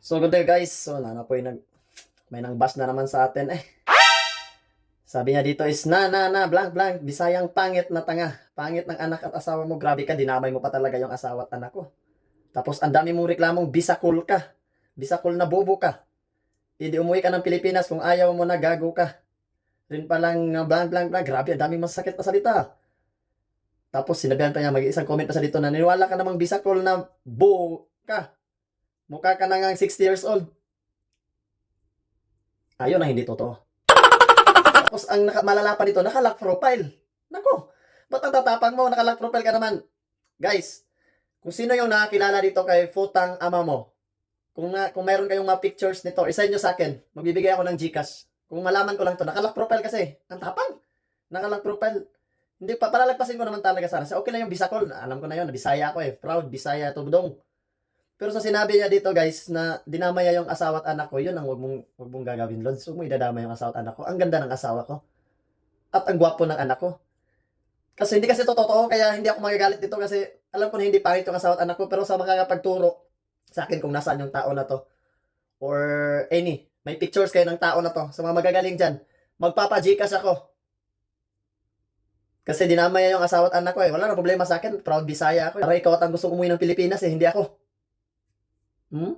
So good day guys. So nana po nag may nang bus na naman sa atin eh. Sabi niya dito is na na na blank blank bisayang pangit na tanga. Pangit ng anak at asawa mo. Grabe ka dinamay mo pa talaga yung asawa at anak ko. Tapos ang dami mong reklamong bisakul ka. Bisakul na bobo ka. Hindi umuwi ka ng Pilipinas kung ayaw mo na gago ka. Rin pa lang uh, blank blank blank. Grabe ang dami masakit na salita. Tapos sinabihan pa niya mag-isang comment pa sa dito na niniwala ka namang bisakul na bo ka. Mukha ka na nga 60 years old. Ayun na hindi totoo. Tapos ang naka, malala pa dito, nakalock profile. Nako, ba't ang tatapang mo? Nakalock profile ka naman. Guys, kung sino yung nakakilala dito kay Futang ama mo, kung, na, kung meron kayong mga pictures nito, isend nyo sa akin. Magbibigay ako ng Gcash. Kung malaman ko lang to, nakalock profile kasi. Ang tapang. Nakalock profile. Hindi pa, palalagpasin ko naman talaga sana. So, okay lang yung Bisacol. Alam ko na yun. Bisaya ako eh. Proud. Bisaya Tubdong. Pero sa sinabi niya dito guys na dinamaya yung asawa at anak ko, yun ang wag mong, wag mong gagawin, Lods. Huwag mo idadama yung asawa at anak ko. Ang ganda ng asawa ko. At ang gwapo ng anak ko. Kasi hindi kasi to totoo, kaya hindi ako magagalit dito kasi alam ko na hindi pangit yung asawa at anak ko, pero sa makakapagturo sa akin kung nasaan yung tao na to, or any, may pictures kayo ng tao na to, sa mga magagaling dyan, magpapa-gcash ako. Kasi dinamaya yung asawa at anak ko eh. Wala na problema sa akin. Proud Bisaya ako. Para ikaw at ang gusto umuwi ng Pilipinas eh, hindi ako. ம்